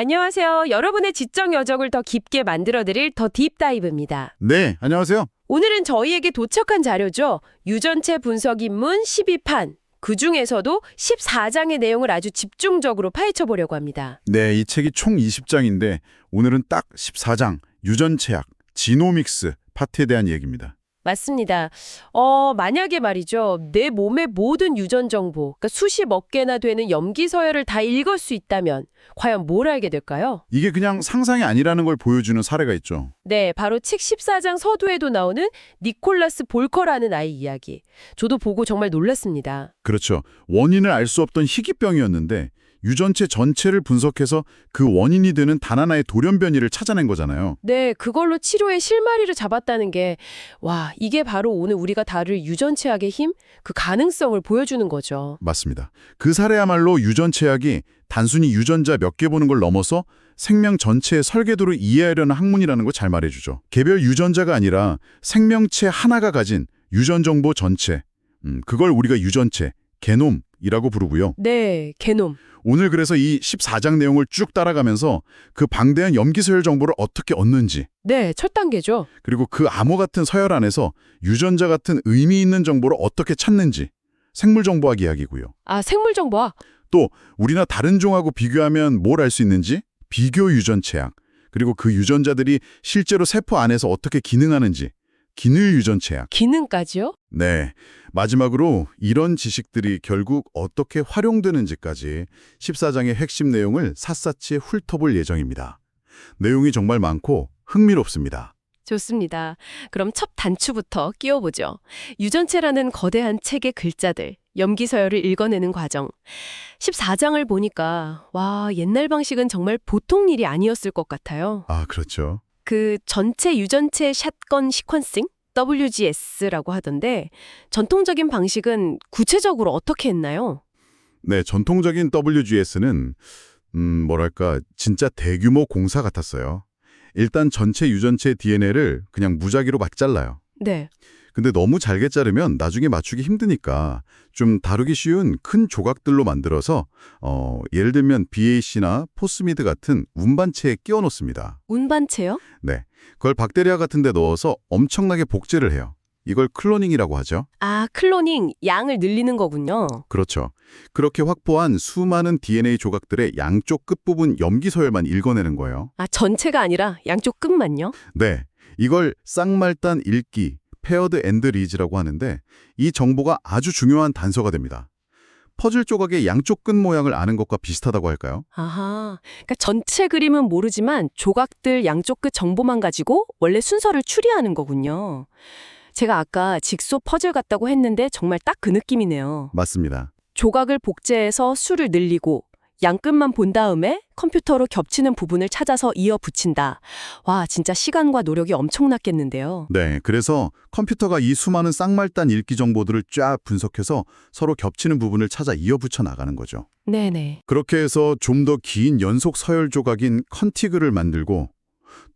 안녕하세요. 여러분의 지적 여정을 더 깊게 만들어드릴 더 딥다이브입니다. 네, 안녕하세요. 오늘은 저희에게 도착한 자료죠. 유전체 분석 입문 12판. 그 중에서도 14장의 내용을 아주 집중적으로 파헤쳐 보려고 합니다. 네, 이 책이 총 20장인데 오늘은 딱 14장 유전체학, 지노믹스 파트에 대한 얘기입니다. 맞습니다. 어, 만약에 말이죠. 내 몸의 모든 유전 정보, 그러니까 수십억 개나 되는 염기 서열을 다 읽을 수 있다면 과연 뭘 알게 될까요? 이게 그냥 상상이 아니라는 걸 보여주는 사례가 있죠. 네, 바로 책 14장 서두에도 나오는 니콜라스 볼커라는 아이 이야기. 저도 보고 정말 놀랐습니다. 그렇죠. 원인을 알 수 없던 희귀병이었는데 유전체 전체를 분석해서 그 원인이 되는 단 하나의 돌연변이를 찾아낸 거잖아요. 네, 그걸로 치료의 실마리를 잡았다는 게, 와, 이게 바로 오늘 우리가 다룰 유전체학의 힘, 그 가능성을 보여주는 거죠. 맞습니다. 그 사례야말로 유전체학이 단순히 유전자 몇 개 보는 걸 넘어서 생명 전체의 설계도를 이해하려는 학문이라는 걸 잘 말해주죠. 개별 유전자가 아니라 생명체 하나가 가진 유전 정보 전체, 음, 그걸 우리가 유전체, 게놈 이라고 부르고요. 네, 게놈. 오늘 그래서 이 14장 내용을 쭉 따라가면서 그 방대한 염기서열 정보를 어떻게 얻는지 네, 첫 단계죠. 그리고 그 암호 같은 서열 안에서 유전자 같은 의미 있는 정보를 어떻게 찾는지 생물정보학 이야기고요. 아, 생물정보학. 또 우리나 다른 종하고 비교하면 뭘 알 수 있는지 비교 유전체학 그리고 그 유전자들이 실제로 세포 안에서 어떻게 기능하는지 기능 유전체학 기능까지요? 네 마지막으로 이런 지식들이 결국 어떻게 활용되는지까지 14장의 핵심 내용을 샅샅이 훑어볼 예정입니다. 내용이 정말 많고 흥미롭습니다. 좋습니다. 그럼 첫 단추부터 끼워보죠. 유전체라는 거대한 책의 글자들, 염기서열을 읽어내는 과정. 14장을 보니까 와, 옛날 방식은 정말 보통 일이 아니었을 것 같아요. 아 그렇죠. 그 전체 유전체 샷건 시퀀싱? WGS라고 하던데 전통적인 방식은 구체적으로 어떻게 했나요? 네 전통적인 WGS는 음 뭐랄까 진짜 대규모 공사 같았어요. 일단 전체 유전체 DNA를 그냥 무작위로 막 잘라요. 네. 근데 너무 잘게 자르면 나중에 맞추기 힘드니까 좀 다루기 쉬운 큰 조각들로 만들어서 어, 예를 들면 BAC나 포스미드 같은 운반체에 끼워 놓습니다. 운반체요? 네. 그걸 박테리아 같은 데 넣어서 엄청나게 복제를 해요. 이걸 클로닝이라고 하죠. 아, 클로닝, 양을 늘리는 거군요. 그렇죠. 그렇게 확보한 수많은 DNA 조각들의 양쪽 끝부분 염기서열만 읽어내는 거예요. 아, 전체가 아니라 양쪽 끝만요? 네. 이걸 쌍말단 읽기, 페어드 앤드 리즈라고 하는데 이 정보가 아주 중요한 단서가 됩니다. 퍼즐 조각의 양쪽 끝 모양을 아는 것과 비슷하다고 할까요? 아하. 그러니까 전체 그림은 모르지만 조각들 양쪽 끝 정보만 가지고 원래 순서를 추리하는 거군요. 제가 아까 직소 퍼즐 같다고 했는데 정말 딱 그 느낌이네요. 맞습니다. 조각을 복제해서 수를 늘리고 양끝만 본 다음에 컴퓨터로 겹치는 부분을 찾아서 이어 붙인다. 와, 진짜 시간과 노력이 엄청났겠는데요. 네, 그래서 컴퓨터가 이 수많은 쌍말단 읽기 정보들을 쫙 분석해서 서로 겹치는 부분을 찾아 이어 붙여 나가는 거죠. 네네. 그렇게 해서 좀 더 긴 연속 서열 조각인 컨티그를 만들고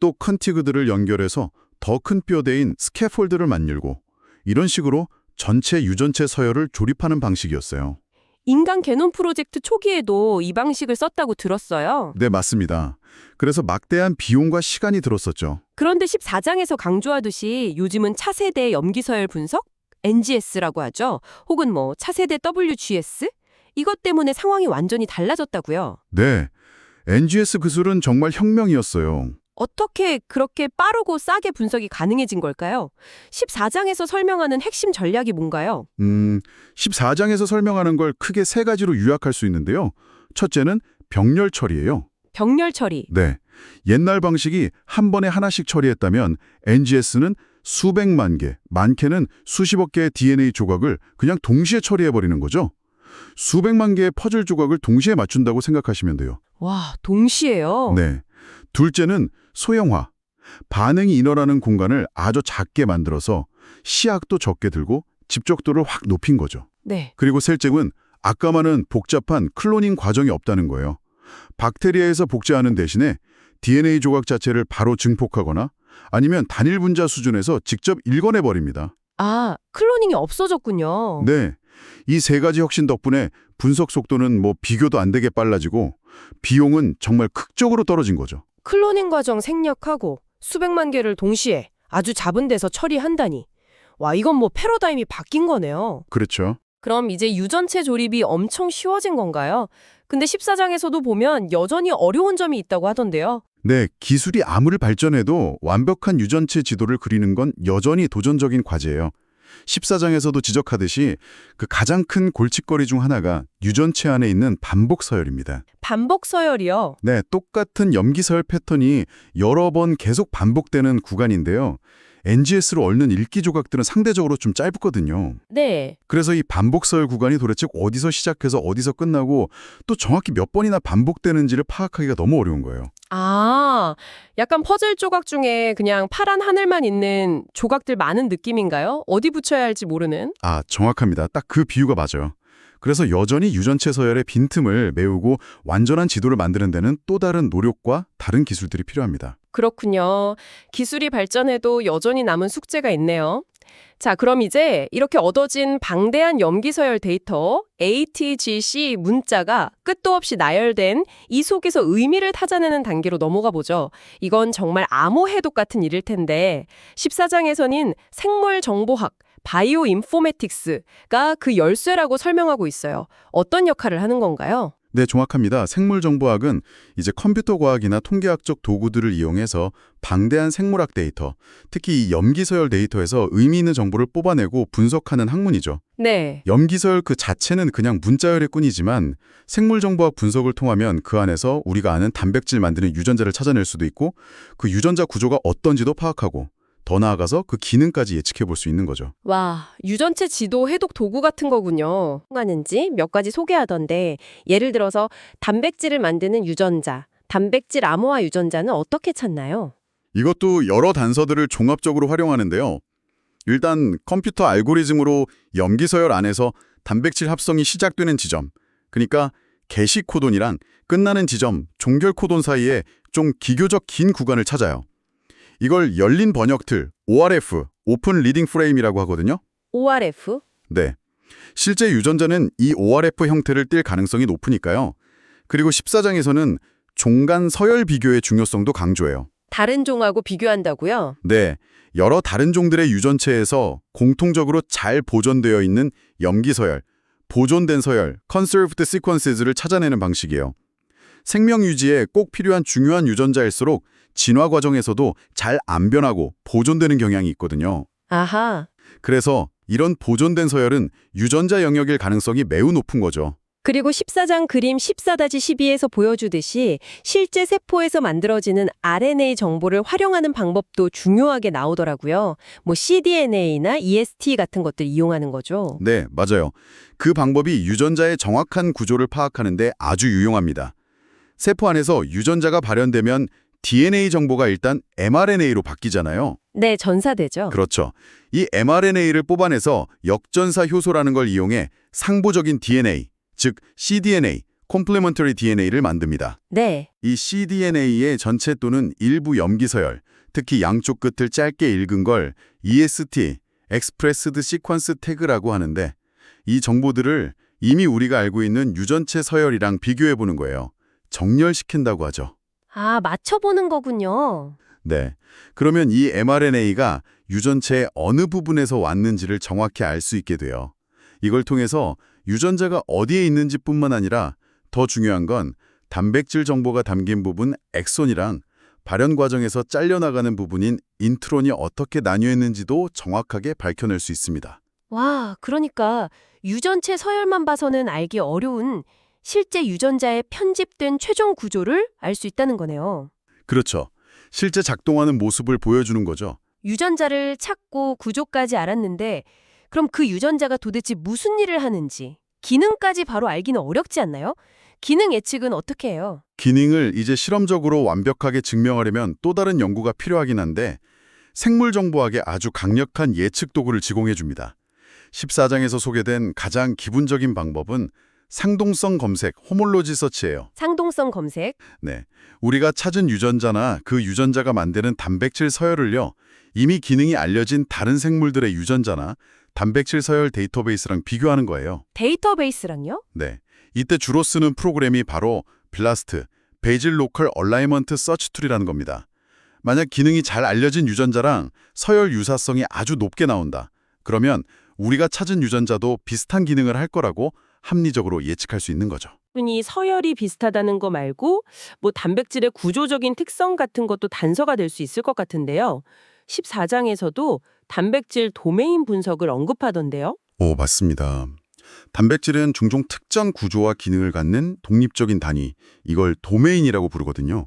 또 컨티그들을 연결해서 더 큰 뼈대인 스캐폴드를 만들고 이런 식으로 전체 유전체 서열을 조립하는 방식이었어요. 인간 게놈 프로젝트 초기에도 이 방식을 썼다고 들었어요. 네, 맞습니다. 그래서 막대한 비용과 시간이 들었었죠. 그런데 14장에서 강조하듯이 요즘은 차세대 염기서열 분석? NGS라고 하죠. 혹은 뭐 차세대 WGS? 이것 때문에 상황이 완전히 달라졌다고요. 네, NGS 기술은 정말 혁명이었어요. 어떻게 그렇게 빠르고 싸게 분석이 가능해진 걸까요? 14장에서 설명하는 핵심 전략이 뭔가요? 음, 14장에서 설명하는 걸 크게 세 가지로 요약할 수 있는데요. 첫째는 병렬 처리예요. 병렬 처리. 네. 옛날 방식이 한 번에 하나씩 처리했다면 NGS는 수백만 개, 많게는 수십억 개의 DNA 조각을 그냥 동시에 처리해버리는 거죠. 수백만 개의 퍼즐 조각을 동시에 맞춘다고 생각하시면 돼요. 와, 동시에요? 네. 둘째는 소형화. 반응이 인어라는 공간을 아주 작게 만들어서 시약도 적게 들고 집적도를 확 높인 거죠. 네. 그리고 셋째는 아까만은 복잡한 클로닝 과정이 없다는 거예요. 박테리아에서 복제하는 대신에 DNA 조각 자체를 바로 증폭하거나 아니면 단일 분자 수준에서 직접 읽어내 버립니다. 아, 클로닝이 없어졌군요. 네. 이 세 가지 혁신 덕분에 분석 속도는 뭐 비교도 안 되게 빨라지고 비용은 정말 극적으로 떨어진 거죠. 클로닝 과정 생략하고 수백만 개를 동시에 아주 잡은 데서 처리한다니. 와, 이건 뭐 패러다임이 바뀐 거네요. 그렇죠. 그럼 이제 유전체 조립이 엄청 쉬워진 건가요? 근데 14장에서도 보면 여전히 어려운 점이 있다고 하던데요. 네, 기술이 아무리 발전해도 완벽한 유전체 지도를 그리는 건 여전히 도전적인 과제예요. 14장에서도 지적하듯이 그 가장 큰 골칫거리 중 하나가 유전체 안에 있는 반복 서열입니다. 반복 서열이요. 네, 똑같은 염기 서열 패턴이 여러 번 계속 반복되는 구간인데요. NGS로 얽는 읽기 조각들은 상대적으로 좀 짧거든요. 네. 그래서 이 반복 서열 구간이 도대체 어디서 시작해서 어디서 끝나고 또 정확히 몇 번이나 반복되는지를 파악하기가 너무 어려운 거예요. 아, 약간 퍼즐 조각 중에 그냥 파란 하늘만 있는 조각들 많은 느낌인가요? 어디 붙여야 할지 모르는? 아, 정확합니다. 딱 그 비유가 맞아요. 그래서 여전히 유전체 서열의 빈틈을 메우고 완전한 지도를 만드는 데는 또 다른 노력과 다른 기술들이 필요합니다. 그렇군요. 기술이 발전해도 여전히 남은 숙제가 있네요. 자, 그럼 이제 이렇게 얻어진 방대한 염기서열 데이터 ATGC 문자가 끝도 없이 나열된 이 속에서 의미를 찾아내는 단계로 넘어가 보죠. 이건 정말 암호 해독 같은 일일 텐데 14장에서는 생물 정보학 바이오 인포메틱스가 그 열쇠라고 설명하고 있어요. 어떤 역할을 하는 건가요? 네, 정확합니다. 생물정보학은 이제 컴퓨터 과학이나 통계학적 도구들을 이용해서 방대한 생물학 데이터, 특히 이 염기서열 데이터에서 의미 있는 정보를 뽑아내고 분석하는 학문이죠. 네. 염기서열 그 자체는 그냥 문자열의 꾼이지만 생물정보학 분석을 통하면 그 안에서 우리가 아는 단백질 만드는 유전자를 찾아낼 수도 있고 그 유전자 구조가 어떤지도 파악하고 더 나아가서 그 기능까지 예측해 볼 수 있는 거죠. 와, 유전체 지도 해독 도구 같은 거군요. 하는지 몇 가지 소개하던데 예를 들어서 단백질을 만드는 유전자, 단백질 암호화 유전자는 어떻게 찾나요? 이것도 여러 단서들을 종합적으로 활용하는데요. 일단 컴퓨터 알고리즘으로 염기서열 안에서 단백질 합성이 시작되는 지점, 그러니까 개시 코돈이랑 끝나는 지점, 종결 코돈 사이에 좀 기교적 긴 구간을 찾아요. 이걸 열린 번역 틀, ORF, 오픈 리딩 프레임이라고 하거든요. ORF? 네. 실제 유전자는 이 ORF 형태를 띌 가능성이 높으니까요. 그리고 14장에서는 종간 서열 비교의 중요성도 강조해요. 다른 종하고 비교한다고요? 네, 여러 다른 종들의 유전체에서 공통적으로 잘 보존되어 있는 염기 서열, 보존된 서열, conserved sequences를 찾아내는 방식이에요. 생명 유지에 꼭 필요한 중요한 유전자일수록 진화 과정에서도 잘 안 변하고 보존되는 경향이 있거든요. 아하. 그래서 이런 보존된 서열은 유전자 영역일 가능성이 매우 높은 거죠. 그리고 14장 그림 14-12에서 보여주듯이 실제 세포에서 만들어지는 RNA 정보를 활용하는 방법도 중요하게 나오더라고요. 뭐 cDNA나 EST 같은 것들 이용하는 거죠. 네, 맞아요. 그 방법이 유전자의 정확한 구조를 파악하는 데 아주 유용합니다. 세포 안에서 유전자가 발현되면 DNA 정보가 일단 mRNA로 바뀌잖아요. 네, 전사되죠. 그렇죠. 이 mRNA를 뽑아내서 역전사 효소라는 걸 이용해 상보적인 DNA, 즉 cDNA, complementary DNA를 만듭니다. 네. 이 cDNA의 전체 또는 일부 염기서열, 특히 양쪽 끝을 짧게 읽은 걸 EST, Expressed Sequence Tag라고 하는데 이 정보들을 이미 우리가 알고 있는 유전체 서열이랑 비교해 보는 거예요. 정렬시킨다고 하죠. 아, 맞춰보는 거군요. 네. 그러면 이 mRNA가 유전체의 어느 부분에서 왔는지를 정확히 알 수 있게 돼요. 이걸 통해서 유전자가 어디에 있는지 뿐만 아니라 더 중요한 건 단백질 정보가 담긴 부분 엑손이랑 발현 과정에서 잘려나가는 부분인 인트론이 어떻게 나뉘어 있는지도 정확하게 밝혀낼 수 있습니다. 와, 그러니까 유전체 서열만 봐서는 알기 어려운 실제 유전자의 편집된 최종 구조를 알 수 있다는 거네요. 그렇죠. 실제 작동하는 모습을 보여주는 거죠. 유전자를 찾고 구조까지 알았는데 그럼 그 유전자가 도대체 무슨 일을 하는지 기능까지 바로 알기는 어렵지 않나요? 기능 예측은 어떻게 해요? 기능을 이제 실험적으로 완벽하게 증명하려면 또 다른 연구가 필요하긴 한데 생물정보학에 아주 강력한 예측 도구를 제공해 줍니다. 14장에서 소개된 가장 기본적인 방법은 상동성 검색, 호몰로지 서치예요. 상동성 검색? 네, 우리가 찾은 유전자나 그 유전자가 만드는 단백질 서열을요. 이미 기능이 알려진 다른 생물들의 유전자나 단백질 서열 데이터베이스랑 비교하는 거예요. 데이터베이스랑요? 네. 이때 주로 쓰는 프로그램이 바로 블라스트, 베이질 로컬 얼라이먼트 서치 툴이라는 겁니다. 만약 기능이 잘 알려진 유전자랑 서열 유사성이 아주 높게 나온다. 그러면 우리가 찾은 유전자도 비슷한 기능을 할 거라고 합리적으로 예측할 수 있는 거죠. 흔히 서열이 비슷하다는 거 말고 뭐 단백질의 구조적인 특성 같은 것도 단서가 될 수 있을 것 같은데요. 14장에서도 단백질 도메인 분석을 언급하던데요. 오, 맞습니다. 단백질은 종종 특정 구조와 기능을 갖는 독립적인 단위, 이걸 도메인이라고 부르거든요.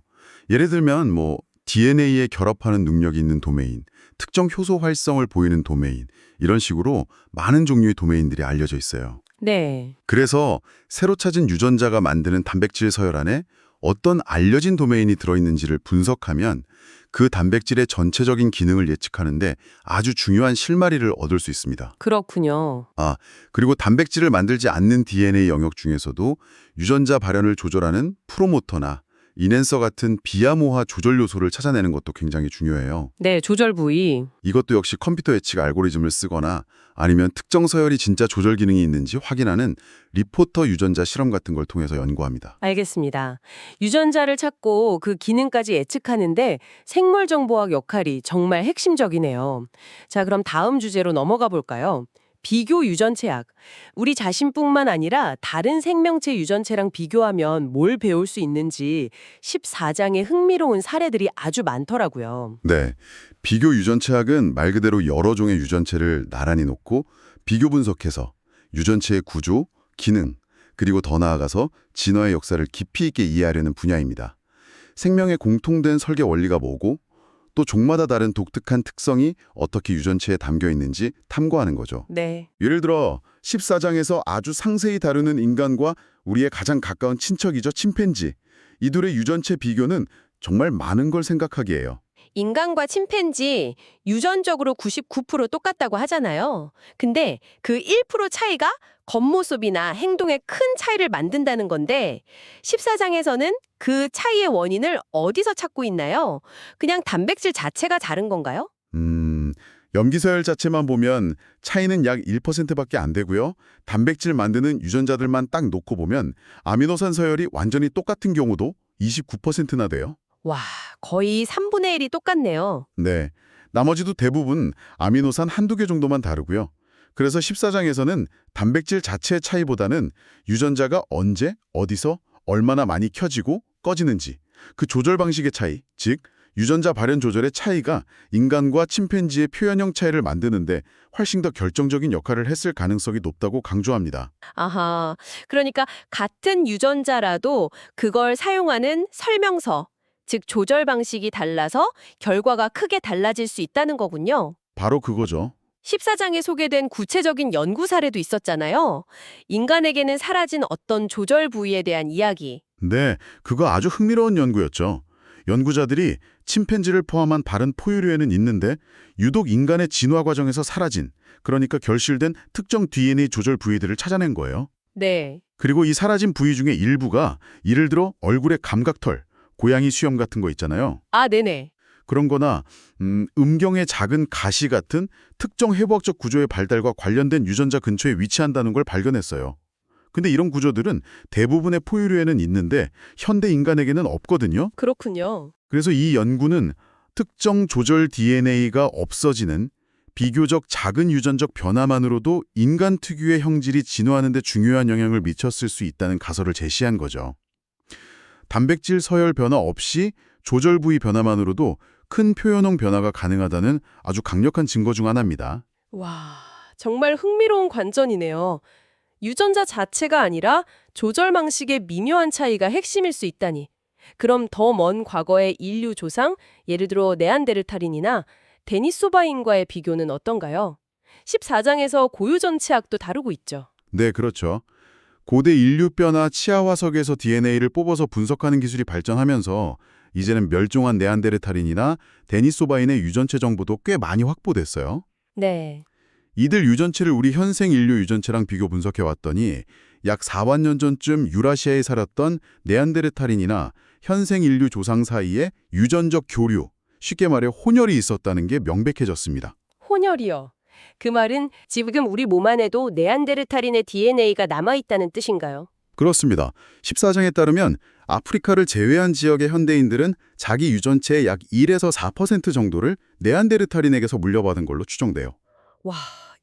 예를 들면 뭐 DNA에 결합하는 능력이 있는 도메인, 특정 효소 활성을 보이는 도메인, 이런 식으로 많은 종류의 도메인들이 알려져 있어요. 네. 그래서 새로 찾은 유전자가 만드는 단백질 서열 안에 어떤 알려진 도메인이 들어있는지를 분석하면 그 단백질의 전체적인 기능을 예측하는데 아주 중요한 실마리를 얻을 수 있습니다. 그렇군요. 그리고 단백질을 만들지 않는 DNA 영역 중에서도 유전자 발현을 조절하는 프로모터나 이넨서 같은 비암호화 조절 요소를 찾아내는 것도 굉장히 중요해요. 네, 조절 부위. 이것도 역시 컴퓨터 예측 알고리즘을 쓰거나 아니면 특정 서열이 진짜 조절 기능이 있는지 확인하는 리포터 유전자 실험 같은 걸 통해서 연구합니다. 알겠습니다. 유전자를 찾고 그 기능까지 예측하는데 생물 정보학 역할이 정말 핵심적이네요. 자, 그럼 다음 주제로 넘어가 볼까요? 비교 유전체학. 우리 자신뿐만 아니라 다른 생명체 유전체랑 비교하면 뭘 배울 수 있는지 14장의 흥미로운 사례들이 아주 많더라고요. 네. 비교 유전체학은 말 그대로 여러 종의 유전체를 나란히 놓고 비교 분석해서 유전체의 구조, 기능, 그리고 더 나아가서 진화의 역사를 깊이 있게 이해하려는 분야입니다. 생명의 공통된 설계 원리가 뭐고 또 종마다 다른 독특한 특성이 어떻게 유전체에 담겨 있는지 탐구하는 거죠. 네. 예를 들어 14장에서 아주 상세히 다루는 인간과 우리의 가장 가까운 친척이죠. 침팬지. 이 둘의 유전체 비교는 정말 많은 걸 생각하게 해요. 인간과 침팬지 유전적으로 99% 똑같다고 하잖아요. 근데 그 1% 차이가 겉모습이나 행동에 큰 차이를 만든다는 건데 14장에서는 그 차이의 원인을 어디서 찾고 있나요? 그냥 단백질 자체가 다른 건가요? 음, 염기서열 자체만 보면 차이는 약 1%밖에 안 되고요. 단백질 만드는 유전자들만 딱 놓고 보면 아미노산 서열이 완전히 똑같은 경우도 29%나 돼요. 와, 거의 3분의 1이 똑같네요. 네. 나머지도 대부분 아미노산 한두 개 정도만 다르고요. 그래서 14장에서는 단백질 자체의 차이보다는 유전자가 언제, 어디서, 얼마나 많이 켜지고 꺼지는지, 그 조절 방식의 차이, 즉 유전자 발현 조절의 차이가 인간과 침팬지의 표현형 차이를 만드는데 훨씬 더 결정적인 역할을 했을 가능성이 높다고 강조합니다. 아하, 그러니까 같은 유전자라도 그걸 사용하는 설명서, 즉 조절 방식이 달라서 결과가 크게 달라질 수 있다는 거군요. 바로 그거죠. 14장에 소개된 구체적인 연구 사례도 있었잖아요. 인간에게는 사라진 어떤 조절 부위에 대한 이야기. 네, 그거 아주 흥미로운 연구였죠. 연구자들이 침팬지를 포함한 다른 포유류에는 있는데 유독 인간의 진화 과정에서 사라진, 그러니까 결실된 특정 DNA 조절 부위들을 찾아낸 거예요. 네. 그리고 이 사라진 부위 중에 일부가 예를 들어 얼굴의 감각털, 고양이 수염 같은 거 있잖아요. 아, 네네. 그런 거나 음, 음경의 작은 가시 같은 특정 해부학적 구조의 발달과 관련된 유전자 근처에 위치한다는 걸 발견했어요. 근데 이런 구조들은 대부분의 포유류에는 있는데 현대 인간에게는 없거든요. 그렇군요. 그래서 이 연구는 특정 조절 DNA가 없어지는 비교적 작은 유전적 변화만으로도 인간 특유의 형질이 진화하는 데 중요한 영향을 미쳤을 수 있다는 가설을 제시한 거죠. 단백질 서열 변화 없이 조절 부위 변화만으로도 큰 표현형 변화가 가능하다는 아주 강력한 증거 중 하나입니다. 와, 정말 흥미로운 관전이네요. 유전자 자체가 아니라 조절 방식의 미묘한 차이가 핵심일 수 있다니. 그럼 더 먼 과거의 인류 조상, 예를 들어 네안데르탈인이나 데니소바인과의 비교는 어떤가요? 14장에서 고유전체학도 다루고 있죠. 네, 그렇죠. 고대 인류뼈나 치아 화석에서 DNA를 뽑아서 분석하는 기술이 발전하면서 이제는 멸종한 네안데르탈인이나 데니소바인의 유전체 정보도 꽤 많이 확보됐어요. 네. 이들 유전체를 우리 현생 인류 유전체랑 비교 분석해 왔더니 약 4만 년 전쯤 유라시아에 살았던 네안데르탈인이나 현생 인류 조상 사이에 유전적 교류, 쉽게 말해 혼혈이 있었다는 게 명백해졌습니다. 혼혈이요. 그 말은 지금 우리 몸 안에도 네안데르탈인의 DNA가 남아있다는 뜻인가요? 그렇습니다. 14장에 따르면 아프리카를 제외한 지역의 현대인들은 자기 유전체의 약 1에서 4% 정도를 네안데르탈인에게서 물려받은 걸로 추정돼요. 와,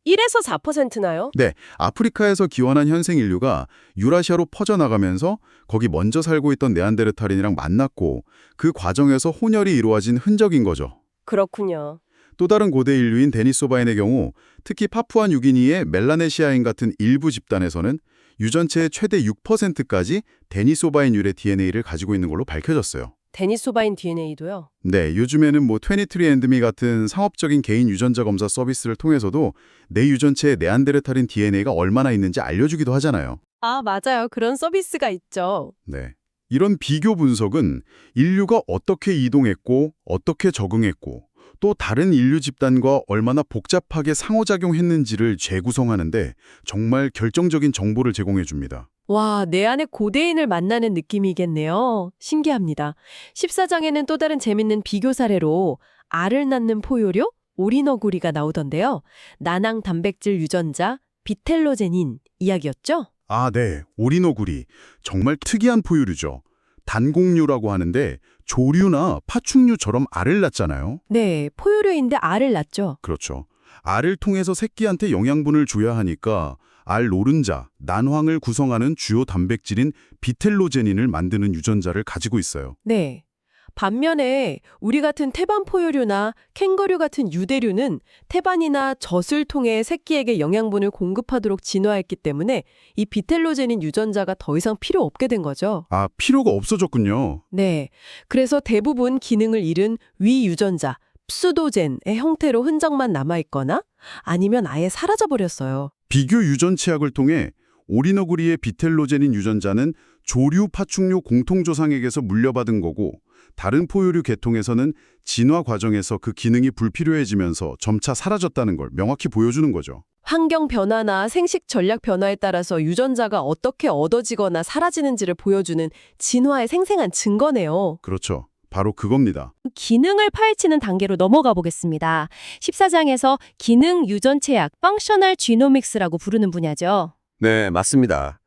1에서 4%나요? 네, 아프리카에서 기원한 현생 인류가 유라시아로 퍼져나가면서 거기 먼저 살고 있던 네안데르탈인이랑 만났고 그 과정에서 혼혈이 이루어진 흔적인 거죠. 그렇군요. 또 다른 고대 인류인 데니소바인의 경우 특히 파푸아 뉴기니의 멜라네시아인 같은 일부 집단에서는 유전체의 최대 6%까지 데니소바인율의 DNA를 가지고 있는 걸로 밝혀졌어요. 데니소바인 DNA도요? 네, 요즘에는 뭐 23andme 같은 상업적인 개인 유전자 검사 서비스를 통해서도 내 유전체에 네안데르탈인 DNA가 얼마나 있는지 알려주기도 하잖아요. 아, 맞아요. 그런 서비스가 있죠. 네. 이런 비교 분석은 인류가 어떻게 이동했고 어떻게 적응했고 또 다른 인류 집단과 얼마나 복잡하게 상호작용했는지를 재구성하는데 정말 결정적인 정보를 제공해 줍니다. 와, 내 안에 고대인을 만나는 느낌이겠네요. 신기합니다. 14장에는 또 다른 재밌는 비교 사례로 알을 낳는 포효류, 오리너구리가 나오던데요. 난항 단백질 유전자, 비텔로제닌 이야기였죠? 아, 네. 오리노구리. 정말 특이한 포유류죠. 단공류라고 하는데 조류나 파충류처럼 알을 낳잖아요. 네, 포효류인데 알을 낳죠. 그렇죠. 알을 통해서 새끼한테 영양분을 줘야 하니까 알 노른자, 난황을 구성하는 주요 단백질인 비텔로제닌을 만드는 유전자를 가지고 있어요. 네. 반면에 우리 같은 태반 포효류나 캥거류 같은 유대류는 태반이나 젖을 통해 새끼에게 영양분을 공급하도록 진화했기 때문에 이 비텔로제닌 유전자가 더 이상 필요 없게 된 거죠. 아, 필요가 없어졌군요. 네. 그래서 대부분 기능을 잃은 위 유전자, pseudogen의 형태로 흔적만 남아있거나 아니면 아예 사라져버렸어요. 비교 유전체학을 통해 오리너구리의 비텔로제닌 유전자는 조류 파충류 공통조상에게서 물려받은 거고 다른 포유류 계통에서는 진화 과정에서 그 기능이 불필요해지면서 점차 사라졌다는 걸 명확히 보여주는 거죠. 환경 변화나 생식 전략 변화에 따라서 유전자가 어떻게 얻어지거나 사라지는지를 보여주는 진화의 생생한 증거네요. 그렇죠. 바로 그겁니다. 기능을 파헤치는 단계로 넘어가 보겠습니다. 14장에서 기능 유전체학, 펑셔널 지노믹스라고 부르는 분야죠. 네, 맞습니다.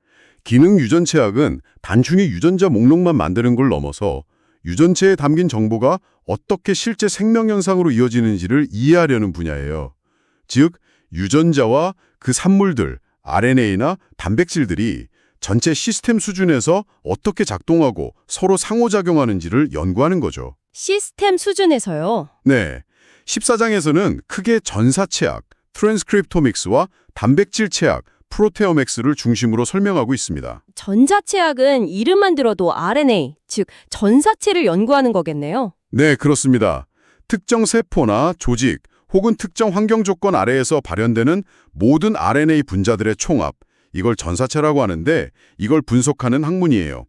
기능 유전체학은 단순히 유전자 목록만 만드는 걸 넘어서 유전체에 담긴 정보가 어떻게 실제 생명 현상으로 이어지는지를 이해하려는 분야예요. 즉, 유전자와 그 산물들, RNA나 단백질들이 전체 시스템 수준에서 어떻게 작동하고 서로 상호작용하는지를 연구하는 거죠. 시스템 수준에서요. 네. 14장에서는 크게 전사체학, 트랜스크립토믹스와 단백질체학, 프로테오맥스를 중심으로 설명하고 있습니다. 전자체학은 이름만 들어도 RNA, 즉 전사체를 연구하는 거겠네요. 네, 그렇습니다. 특정 세포나 조직 혹은 특정 환경 조건 아래에서 발현되는 모든 RNA 분자들의 총합, 이걸 전사체라고 하는데 이걸 분석하는 학문이에요.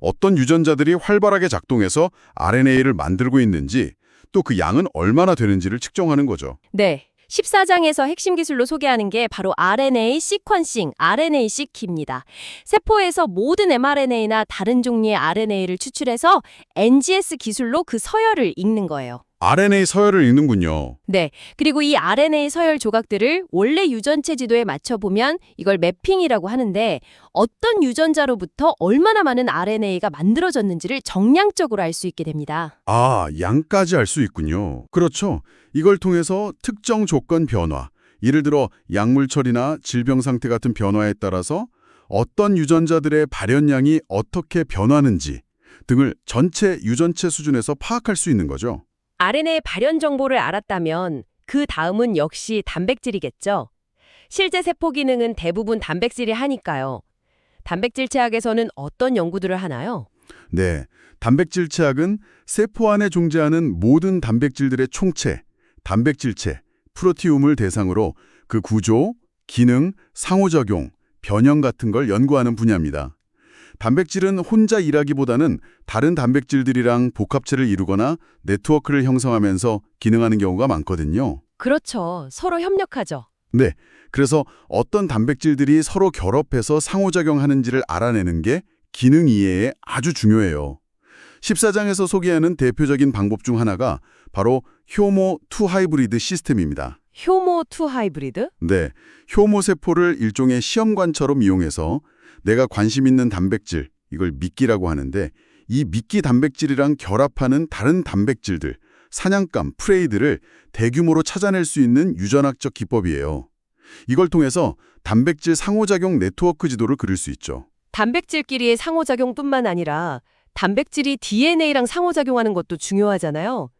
어떤 유전자들이 활발하게 작동해서 RNA를 만들고 있는지 또 그 양은 얼마나 되는지를 측정하는 거죠. 네. 14장에서 핵심 기술로 소개하는 게 바로 RNA 시퀀싱, RNA-seq입니다. 세포에서 모든 mRNA나 다른 종류의 RNA를 추출해서 NGS 기술로 그 서열을 읽는 거예요. RNA 서열을 읽는군요. 네. 그리고 이 RNA 서열 조각들을 원래 유전체 지도에 맞춰보면 이걸 매핑이라고 하는데 어떤 유전자로부터 얼마나 많은 RNA가 만들어졌는지를 정량적으로 알 수 있게 됩니다. 아, 양까지 알 수 있군요. 그렇죠. 이걸 통해서 특정 조건 변화, 예를 들어 약물 처리나 질병 상태 같은 변화에 따라서 어떤 유전자들의 발현량이 어떻게 변하는지 등을 전체 유전체 수준에서 파악할 수 있는 거죠. RNA의 발현 정보를 알았다면 그 다음은 역시 단백질이겠죠. 실제 세포 기능은 대부분 단백질이 하니까요. 단백질 체학에서는 어떤 연구들을 하나요? 네, 단백질 체학은 세포 안에 존재하는 모든 단백질들의 총체, 단백질체, 프로티움을 대상으로 그 구조, 기능, 상호작용, 변형 같은 걸 연구하는 분야입니다. 단백질은 혼자 일하기보다는 다른 단백질들이랑 복합체를 이루거나 네트워크를 형성하면서 기능하는 경우가 많거든요. 그렇죠. 서로 협력하죠. 네, 그래서 어떤 단백질들이 서로 결합해서 상호작용하는지를 알아내는 게 기능 이해에 아주 중요해요. 14장에서 소개하는 대표적인 방법 중 하나가 바로 효모 투 하이브리드 시스템입니다. 효모 투 하이브리드? 네, 효모 세포를 일종의 시험관처럼 이용해서 내가 관심 있는 단백질, 이걸 미끼라고 하는데 이 미끼 단백질이랑 결합하는 다른 단백질들, 사냥감, 프레이들을 대규모로 찾아낼 수 있는 유전학적 기법이에요. 이걸 통해서 단백질 상호작용 네트워크 지도를 그릴 수 있죠. 단백질끼리의 상호작용뿐만 아니라 단백질이 DNA랑 상호작용하는 것도 중요하잖아요.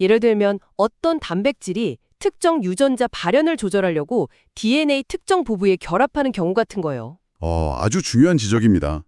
예를 들면 어떤 단백질이 특정 유전자 발현을 조절하려고 DNA 특정 부부에 결합하는 경우 같은 거예요. 어, 아주 중요한 지적입니다.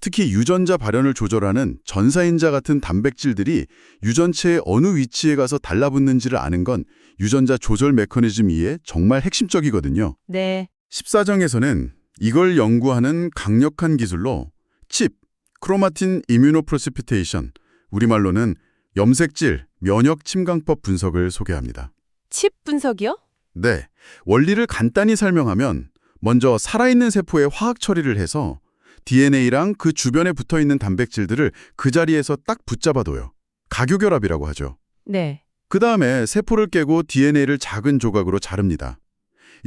특히 유전자 발현을 조절하는 전사인자 같은 단백질들이 유전체의 어느 위치에 가서 달라붙는지를 아는 건 유전자 조절 메커니즘 이해 정말 핵심적이거든요. 네. 14장에서는 이걸 연구하는 강력한 기술로 칩, 크로마틴 이뮤노프로시피테이션, 우리말로는 염색질, 면역 침강법 분석을 소개합니다. 칩 분석이요? 네, 원리를 간단히 설명하면 먼저 살아있는 세포에 화학 처리를 해서 DNA랑 그 주변에 붙어있는 단백질들을 그 자리에서 딱 붙잡아둬요. 가교결합이라고 하죠. 네. 그 다음에 세포를 깨고 DNA를 작은 조각으로 자릅니다.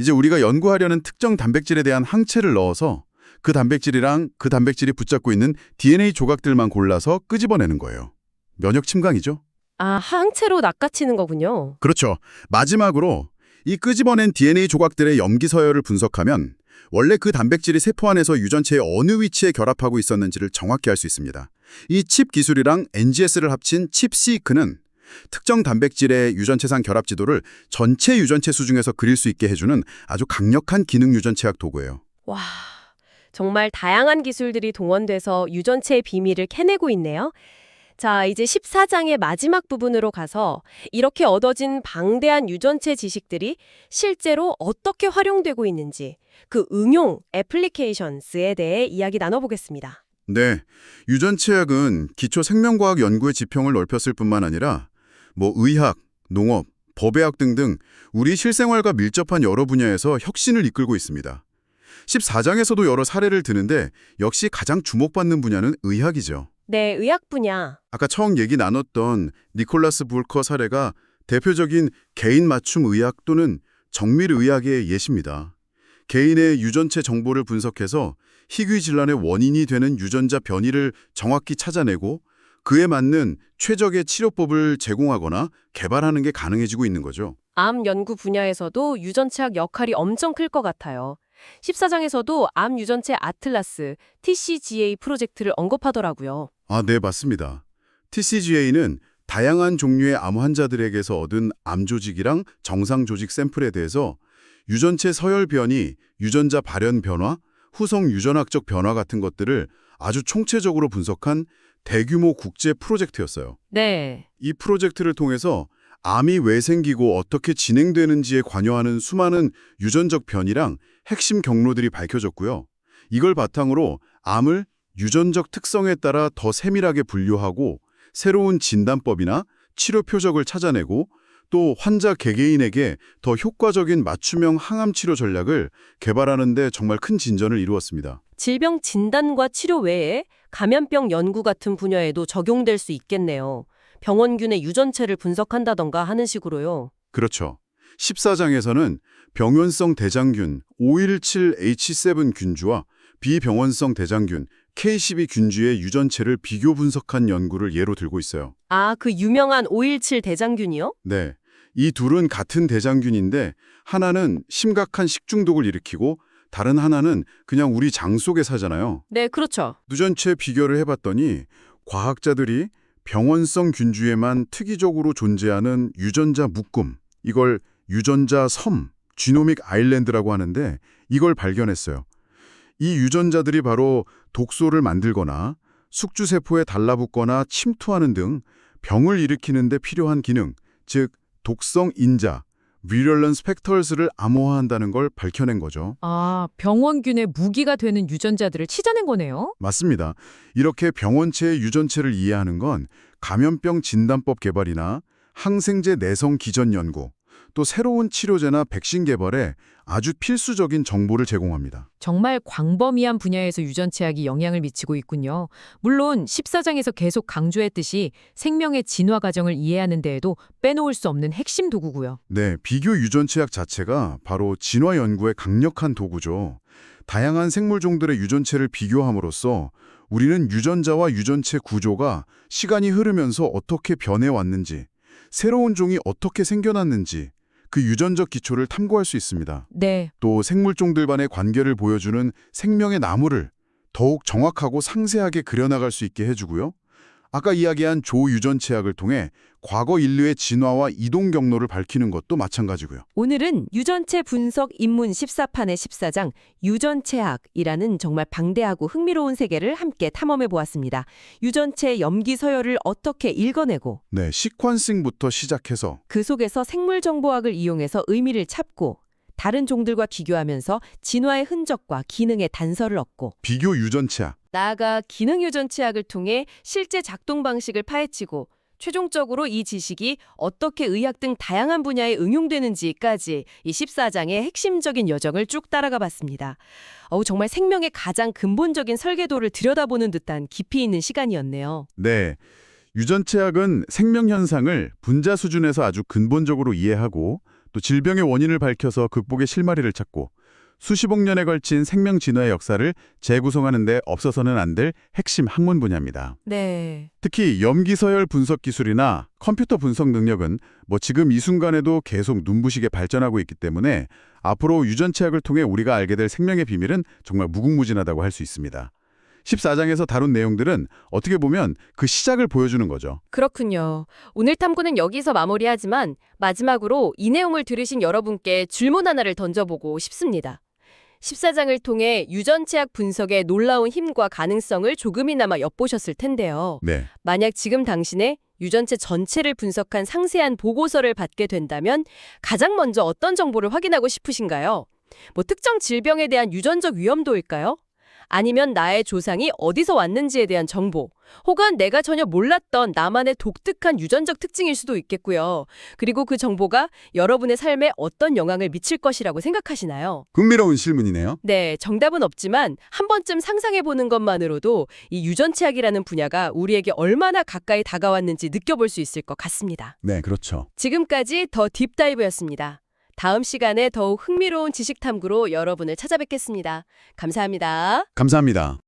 이제 우리가 연구하려는 특정 단백질에 대한 항체를 넣어서 그 단백질이랑 그 단백질이 붙잡고 있는 DNA 조각들만 골라서 끄집어내는 거예요. 면역 침강이죠. 아, 항체로 낚아치는 거군요. 그렇죠. 마지막으로 이 끄집어낸 DNA 조각들의 염기 서열을 분석하면 원래 그 단백질이 세포 안에서 유전체의 어느 위치에 결합하고 있었는지를 정확히 알 수 있습니다. 이 칩 기술이랑 NGS를 합친 칩시크는 특정 단백질의 유전체상 결합 지도를 전체 유전체 수중에서 그릴 수 있게 해주는 아주 강력한 기능 유전체학 도구예요. 와, 정말 다양한 기술들이 동원돼서 유전체의 비밀을 캐내고 있네요. 자, 이제 14장의 마지막 부분으로 가서 이렇게 얻어진 방대한 유전체 지식들이 실제로 어떻게 활용되고 있는지 그 응용, 애플리케이션스에 대해 이야기 나눠보겠습니다. 네, 유전체학은 기초 생명과학 연구의 지평을 넓혔을 뿐만 아니라 뭐 의학, 농업, 법의학 등등 우리 실생활과 밀접한 여러 분야에서 혁신을 이끌고 있습니다. 14장에서도 여러 사례를 드는데 역시 가장 주목받는 분야는 의학이죠. 네, 의학 분야. 아까 처음 얘기 나눴던 니콜라스 불커 사례가 대표적인 개인 맞춤 의학 또는 정밀 의학의 예시입니다. 개인의 유전체 정보를 분석해서 희귀 질환의 원인이 되는 유전자 변이를 정확히 찾아내고 그에 맞는 최적의 치료법을 제공하거나 개발하는 게 가능해지고 있는 거죠. 암 연구 분야에서도 유전체학 역할이 엄청 클 것 같아요. 14장에서도 암 유전체 아틀라스, TCGA 프로젝트를 언급하더라고요. 아, 네, 맞습니다. TCGA는 다양한 종류의 암 환자들에게서 얻은 암 조직이랑 정상 조직 샘플에 대해서 유전체 서열 변이, 유전자 발현 변화, 후성 유전학적 변화 같은 것들을 아주 총체적으로 분석한 대규모 국제 프로젝트였어요. 네. 이 프로젝트를 통해서 암이 왜 생기고 어떻게 진행되는지에 관여하는 수많은 유전적 변이랑 핵심 경로들이 밝혀졌고요. 이걸 바탕으로 암을 유전적 특성에 따라 더 세밀하게 분류하고 새로운 진단법이나 치료 표적을 찾아내고 또 환자 개개인에게 더 효과적인 맞춤형 항암 치료 전략을 개발하는 데 정말 큰 진전을 이루었습니다. 질병 진단과 치료 외에 감염병 연구 같은 분야에도 적용될 수 있겠네요. 병원균의 유전체를 분석한다던가 하는 식으로요. 그렇죠. 14장에서는 병원성 대장균 517H7 균주와 비병원성 대장균 K12 균주의 유전체를 비교 분석한 연구를 예로 들고 있어요. 아, 그 유명한 517 대장균이요? 네. 이 둘은 같은 대장균인데 하나는 심각한 식중독을 일으키고 다른 하나는 그냥 우리 장 속에 사잖아요. 네, 그렇죠. 누전체 비교를 해봤더니 과학자들이 병원성 균주에만 특이적으로 존재하는 유전자 묶음, 이걸 유전자 섬, 지노믹 아일랜드라고 하는데 이걸 발견했어요. 이 유전자들이 바로 독소를 만들거나 숙주세포에 달라붙거나 침투하는 등 병을 일으키는 데 필요한 기능, 즉 독성 인자, virulence factors를 암호화한다는 걸 밝혀낸 거죠. 아, 병원균의 무기가 되는 유전자들을 찾아낸 거네요. 맞습니다. 이렇게 병원체의 유전체를 이해하는 건 감염병 진단법 개발이나 항생제 내성 기전 연구 또 새로운 치료제나 백신 개발에 아주 필수적인 정보를 제공합니다. 정말 광범위한 분야에서 유전체학이 영향을 미치고 있군요. 물론 14장에서 계속 강조했듯이 생명의 진화 과정을 이해하는 데에도 빼놓을 수 없는 핵심 도구고요. 네, 비교 유전체학 자체가 바로 진화 연구의 강력한 도구죠. 다양한 생물종들의 유전체를 비교함으로써 우리는 유전자와 유전체 구조가 시간이 흐르면서 어떻게 변해왔는지, 새로운 종이 어떻게 생겨났는지 그 유전적 기초를 탐구할 수 있습니다. 네, 또 생물종들 간의 관계를 보여주는 생명의 나무를 더욱 정확하고 상세하게 그려나갈 수 있게 해주고요. 아까 이야기한 조유전체학을 통해 과거 인류의 진화와 이동 경로를 밝히는 것도 마찬가지고요. 오늘은 유전체 분석 입문 14판의 14장 유전체학이라는 정말 방대하고 흥미로운 세계를 함께 탐험해 보았습니다. 유전체 염기 서열을 어떻게 읽어내고 네, 시퀀싱부터 시작해서 그 속에서 생물 정보학을 이용해서 의미를 찾고 다른 종들과 비교하면서 진화의 흔적과 기능의 단서를 얻고 비교 유전체학, 나아가 기능 유전체학을 통해 실제 작동 방식을 파헤치고 최종적으로 이 지식이 어떻게 의학 등 다양한 분야에 응용되는지까지 이 14장의 핵심적인 여정을 쭉 따라가 봤습니다. 어우, 정말 생명의 가장 근본적인 설계도를 들여다보는 듯한 깊이 있는 시간이었네요. 네. 유전체학은 생명 현상을 분자 수준에서 아주 근본적으로 이해하고 또 질병의 원인을 밝혀서 극복의 실마리를 찾고 수십억 년에 걸친 생명 진화의 역사를 재구성하는 데 없어서는 안 될 핵심 학문 분야입니다. 네. 특히 염기서열 분석 기술이나 컴퓨터 분석 능력은 뭐 지금 이 순간에도 계속 눈부시게 발전하고 있기 때문에 앞으로 유전체학을 통해 우리가 알게 될 생명의 비밀은 정말 무궁무진하다고 할 수 있습니다. 14장에서 다룬 내용들은 어떻게 보면 그 시작을 보여주는 거죠. 그렇군요. 오늘 탐구는 여기서 마무리하지만 마지막으로 이 내용을 들으신 여러분께 질문 하나를 던져보고 싶습니다. 14장을 통해 유전체학 분석의 놀라운 힘과 가능성을 조금이나마 엿보셨을 텐데요. 네. 만약 지금 당신의 유전체 전체를 분석한 상세한 보고서를 받게 된다면 가장 먼저 어떤 정보를 확인하고 싶으신가요? 뭐 특정 질병에 대한 유전적 위험도일까요? 아니면 나의 조상이 어디서 왔는지에 대한 정보, 혹은 내가 전혀 몰랐던 나만의 독특한 유전적 특징일 수도 있겠고요. 그리고 그 정보가 여러분의 삶에 어떤 영향을 미칠 것이라고 생각하시나요? 흥미로운 실문이네요. 네, 정답은 없지만 한 번쯤 상상해 보는 것만으로도 이 유전체학이라는 분야가 우리에게 얼마나 가까이 다가왔는지 느껴볼 수 있을 것 같습니다. 네, 그렇죠. 지금까지 더 딥다이브였습니다. 다음 시간에 더욱 흥미로운 지식 탐구로 여러분을 찾아뵙겠습니다. 감사합니다. 감사합니다.